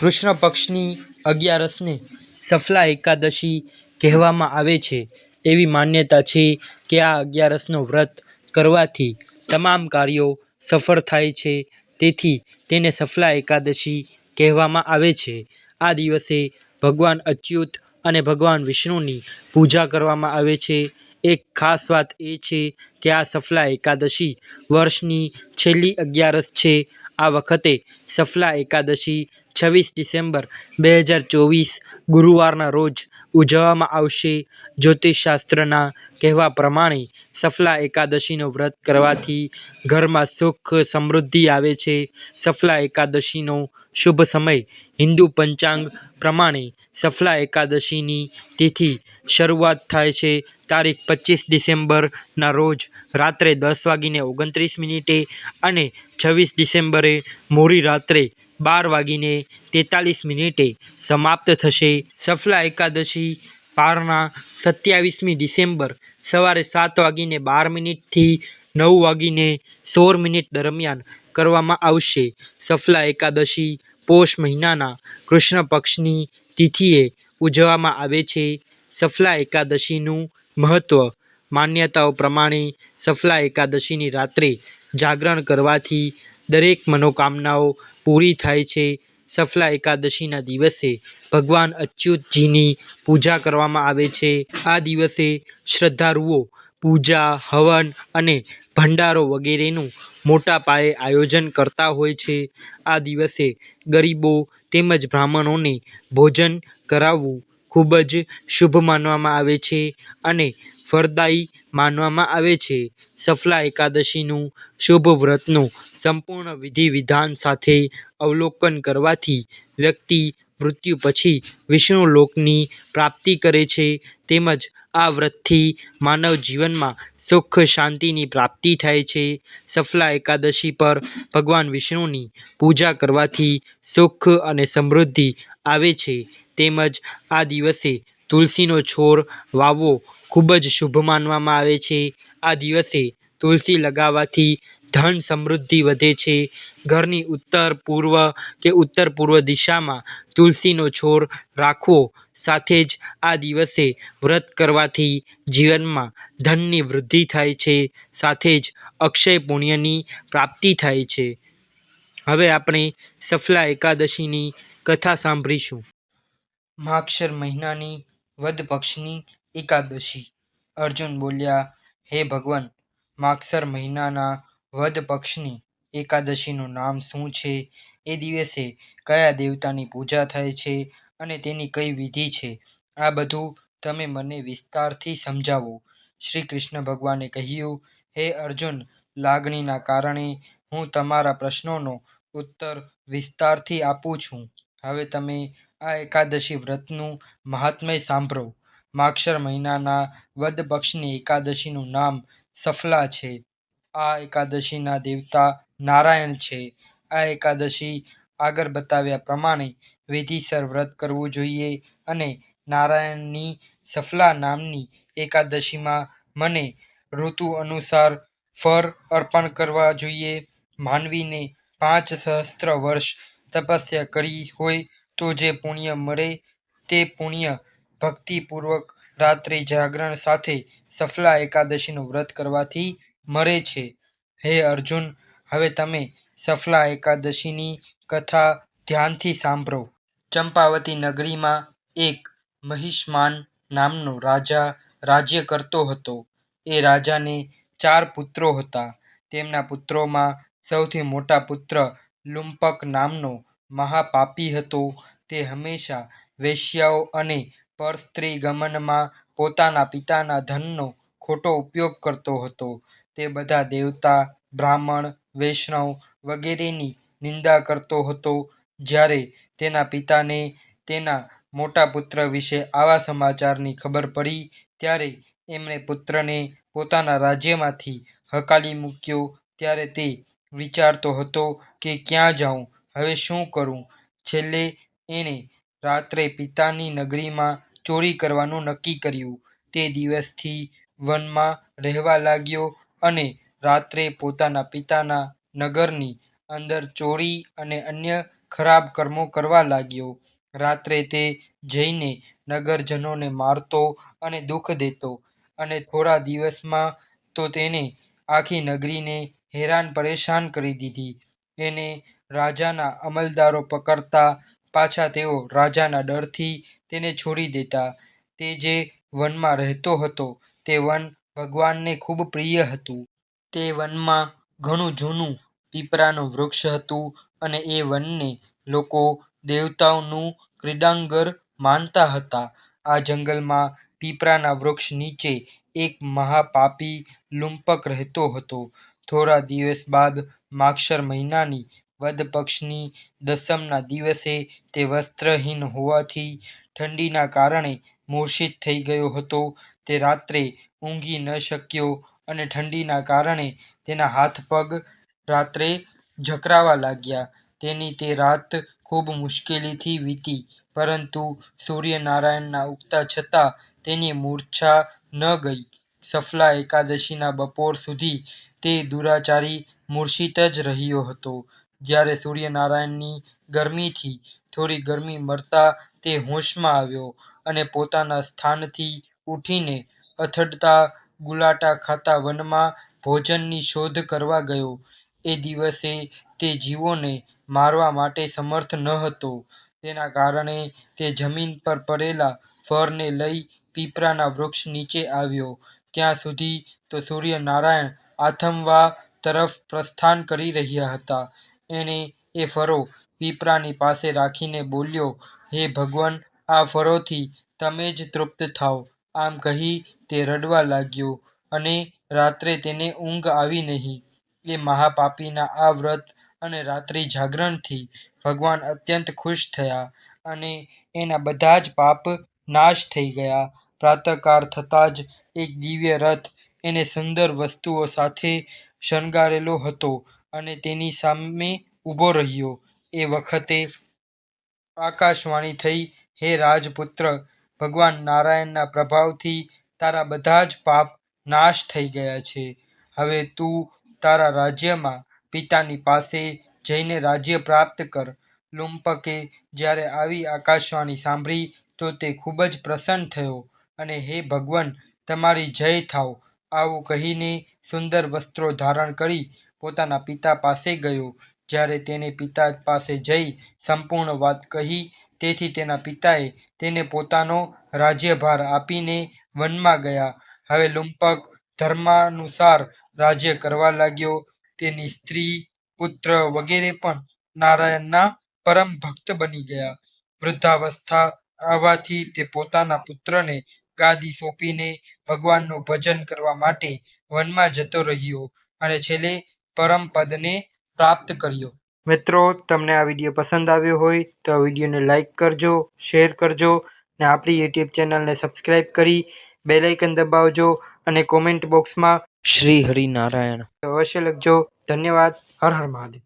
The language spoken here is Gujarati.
કૃષ્ણ પક્ષની અગિયારસને સફલા એકાદશી કહેવામાં આવે છે. એવી માન્યતા છે કે આ અગિયારસનો વ્રત કરવાથી તમામ કાર્યો સફળ થાય છે. તેથી તેને સફલા એકાદશી કહેવામાં આવે છે. આ દિવસે ભગવાન અચ્યુત અને ભગવાન વિષ્ણુની પૂજા કરવામાં આવે છે. એક ખાસ વાત એ છે કે આ સફલા એકાદશી વર્ષની છેલ્લી અગિયારસ છે. આ વખતે સફલા એકાદશી છવ્વીસ ડિસેમ્બર બે હજાર ચોવીસ ગુરુવારના રોજ ઉજવવામાં આવશે. જ્યોતિષશાસ્ત્રના કહેવા પ્રમાણે સફલા એકાદશીનો વ્રત કરવાથી ઘરમાં સુખ સમૃદ્ધિ આવે છે. સફલા એકાદશીનો શુભ સમય હિન્દુ પંચાંગ પ્રમાણે સફલા એકાદશીની તિથિ શરૂઆત થાય છે. તારીખ પચીસ ડિસેમ્બરના રોજ રાત્રે દસ વાગીને ઓગણત્રીસ મિનિટે અને છવ્વીસ ડિસેમ્બરે મોડી રાત્રે બાર વાગીને તેતાલીસ મિનિટે સમાપ્ત થશે. સફલા એકાદશી પારના સત્યાવીસમી ડિસેમ્બર સવારે સાત વાગીને બાર મિનિટથી નવ વાગીને સોળ મિનિટ દરમિયાન કરવામાં આવશે. સફલા એકાદશી પોષ મહિનાના કૃષ્ણ પક્ષની તિથિએ ઉજવવામાં આવે છે. સફલા એકાદશીનું મહત્વ માન્યતાઓ પ્રમાણે સફલા એકાદશીની રાત્રે જાગરણ કરવાથી દરેક મનોકામનાઓ પૂરી થાય છે. સફલા એકાદશીના દિવસે ભગવાન અચ્યુતજીની પૂજા કરવામાં આવે છે. આ દિવસે શ્રદ્ધાળુઓ પૂજા, હવન અને ભંડારો વગેરેનું મોટા પાયે આયોજન કરતા હોય છે. આ દિવસે ગરીબો તેમજ બ્રાહ્મણોને ભોજન કરાવવું ખૂબ જ શુભ માનવામાં આવે છે અને ફળદાયી માનવામાં આવે છે. સફલા એકાદશીનું શુભ વ્રતનું સંપૂર્ણ વિધિ વિધાન સાથે અવલોકન કરવાથી વ્યક્તિ મૃત્યુ પછી વિષ્ણુ લોકની પ્રાપ્તિ કરે છે. તેમજ આ વ્રતથી માનવ જીવનમાં સુખ શાંતિની પ્રાપ્તિ થાય છે. સફલા એકાદશી પર ભગવાન વિષ્ણુની પૂજા કરવાથી સુખ અને સમૃદ્ધિ આવે છે. તેમજ આ દિવસે તુલસીનો છોડ વાવવો ખૂબ જ શુભ માનવામાં આવે છે. આ દિવસે તુલસી લગાવવાથી ધન સમૃદ્ધિ વધે છે. ઘરની ઉત્તર પૂર્વ કે ઉત્તર પૂર્વ દિશામાં તુલસીનો છોડ રાખવો સાથે જ આ દિવસે વ્રત કરવાથી જીવનમાં ધનની વૃદ્ધિ થાય છે. સાથે જ અક્ષય પુણ્યની પ્રાપ્તિ થાય છે. હવે આપણે સફલા એકાદશીની કથા સાંભળીશું. માગશર મહિનાની વદ પક્ષની એકાદશી. અર્જુન બોલ્યા, હે ભગવાન, માક્ષર મહિનાના વદ પક્ષની એકાદશીનું નામ શું છે? એ દિવસે કયા દેવતાની પૂજા થાય છે અને તેની કઈ વિધિ છે? આ બધું તમે મને વિસ્તારથી સમજાવો. શ્રી કૃષ્ણ ભગવાને કહ્યું, હે અર્જુન, લાગણીના કારણે હું તમારા પ્રશ્નોનો ઉત્તર વિસ્તારથી આપું છું. હવે તમે આ એકાદશી વ્રતનું મહાત્મ્ય સાંભળો. માક્ષર મહિનાના વદ પક્ષની એકાદશીનું નામ સફલા છે. આ એકાદશીના દેવતા નારાયણ છે. આ એકાદશી આગળ બતાવ્યા પ્રમાણે વિધિસર વ્રત કરવું જોઈએ અને નારાયણની સફલા નામની એકાદશીમાં મને ઋતુ અનુસાર ફર અર્પણ કરવા જોઈએ. માનવીને પાંચ સહસ્ત્ર વર્ષ તપસ્યા કરી હોય તો જે પુણ્ય મળે તે પુણ્ય ભક્તિપૂર્વક રાત્રિ જાગરણ સાથે સફલા એકાદશીનું વ્રત કરવાથી મળે છે. હે અર્જુન, હવે તમે સફલા એકાદશીની કથા ધ્યાનથી સાંભળો. ચંપાવતી નગરીમાં એક મહિષ્માન નામનો રાજા રાજ્ય કરતો હતો. એ રાજાને ચાર પુત્રો હતા. તેમના પુત્રોમાં સૌથી મોટા પુત્ર લુંપક નામનો મહાપાપી હતો. તે હંમેશા વેશ્યાઓ અને પરસ્ત્રી ગમનમાં પોતાના પિતાના ધનનો ખોટો ઉપયોગ કરતો હતો. તે બધા દેવતા, બ્રાહ્મણ, વૈષ્ણવ વગેરેની નિંદા કરતો હતો. જ્યારે તેના પિતાને તેના મોટા પુત્ર વિશે આવા સમાચારની ખબર પડી, ત્યારે એમણે પુત્રને પોતાના રાજ્યમાંથી હકાલી મૂક્યો. ત્યારે તે વિચારતો હતો કે ક્યાં જાઉં? હવે શું કરું છેલ્લે એણે રાત્રે પિતાની નગરીમાં ચોરી કરવાનું નક્કી કર્યું તે દિવસથી વનમાં રહેવા લાગ્યો અને રાત્રે પોતાના પિતાના નગરની અંદર ચોરી અને અન્ય ખરાબ કર્મો કરવા લાગ્યો. રાત્રે તે જઈને નગરજનોને મારતો અને દુઃખ દેતો અને થોડા દિવસમાં તો તેને આખી નગરીને હેરાન પરેશાન કરી દીધી. એને રાજાના અમલદારો પકડતા પાછા તેઓ રાજાના ડરથી તેને છોડી દેતા. તે જે વનમાં રહેતો હતો, તે વન ભગવાનને ખૂબ પ્રિય હતું. તે વનમાં ઘણું જૂનું પીપળાનું વૃક્ષ હતું અને એ વનને લોકો દેવતાઓનું ક્રીડાંગર માનતા હતા. આ જંગલમાં પીપળાના વૃક્ષ નીચે એક મહાપાપી લુંપક રહેતો હતો. થોડા દિવસ બાદ માક્ષર મહિનાની વદ પક્ષની દસમના દિવસે તે વસ્ત્રહીન હોવાથી ઠંડીના કારણે મૂર્છિત થઈ ગયો હતો. તે રાત્રે ઊંઘી ન શક્યો અને ઠંડીના કારણે તેના હાથ-પગ રાત્રે ઝકરાવા લાગ્યા. તેની તે રાત ખૂબ મુશ્કેલીથી વીતી, પરંતુ સૂર્યનારાયણના ઉગતા છતાં તેની મૂર્છા ન ગઈ. સફલા એકાદશીના બપોર સુધી તે દુરાચારી મૂર્છિત જ રહ્યો હતો. જ્યારે સૂર્યનારાયણની ગરમીથી થોડી ગરમી મળતા તે હોશમાં આવ્યો અને પોતાના સ્થાનથી ઊઠીને અથડતા ગુલાટા ખાતા વનમાં ભોજનની શોધ કરવા ગયો. એ દિવસે તે જીવોને મારવા માટે સમર્થ ન હતો. તેના કારણે તે જમીન પર પડેલા ફળને લઈ પીપળાના વૃક્ષ નીચે આવ્યો. ત્યાં સુધી તો સૂર્યનારાયણ આથમવા તરફ પ્રસ્થાન કરી રહ્યા હતા. એણે એ ફરો પીપળાની પાસે રાખીને બોલ્યો, હે ભગવાન! આ ફરોથી તમે જ તૃપ્ત થાઓ. આમ કહી તે રડવા લાગ્યો અને રાત્રે તેને ઊંઘ આવી નહીં. એ મહાપાપીના આ વ્રત અને રાત્રિ જાગરણથી ભગવાન અત્યંત ખુશ થયા અને એના બધા જ પાપ નાશ થઈ ગયા. પ્રાતઃકાળ થતાં જ એક દિવ્ય રથ એને સુંદર વસ્તુઓ સાથે શણગારેલો હતો અને તેની સામે ઊભો રહ્યો. એ વખતે આકાશવાણી થઈ, હે રાજપુત્ર! ભગવાન નારાયણના પ્રભાવથી તારા બધા જ પાપ નાશ થઈ ગયા છે. હવે તું તારા રાજ્યમાં પિતાની પાસે જઈને રાજ્ય પ્રાપ્ત કર. લુંપકે જ્યારે આવી આકાશવાણી સાંભળી તો તે ખૂબ જ પ્રસન્ન થયો અને હે ભગવાન! તમારી જય થાવ આવું કહીને સુંદર વસ્ત્રો ધારણ કરી પોતાના પિતા પાસે ગયો. જ્યારે તેને પિતા પાસે જઈ સંપૂર્ણ વાત કહી તેથી તેના પિતાએ તેને પોતાનો રાજ્યભાર આપીને વનમાં ગયા. હવે લુંપક ધર્માનુસાર રાજ્ય કરવા લાગ્યો. તેની સ્ત્રી, પુત્ર વગેરે પણ નારાયણના પરમ ભક્ત બની ગયા. વૃદ્ધાવસ્થા આવવાથી તે પોતાના પુત્રને ગાદી સોંપીને ભગવાનનું ભજન કરવા માટે વનમાં જતો રહ્યો અને છેલ્લે પરમપદને પ્રાપ્ત કર્યો. મિત્રો તમને આ વીડિયો પસંદ આવ્યો હોય તો આ વિડીયોને લાઇક કરજો, શેર કરજો ને આપણી યુટ્યુબ ચેનલને સબસ્ક્રાઈબ કરી બેલાઇકન દબાવજો અને કોમેન્ટ બોક્સમાં શ્રી હરિનારાયણ અવશ્ય લખજો. ધન્યવાદ. હર હર મહાદેવ.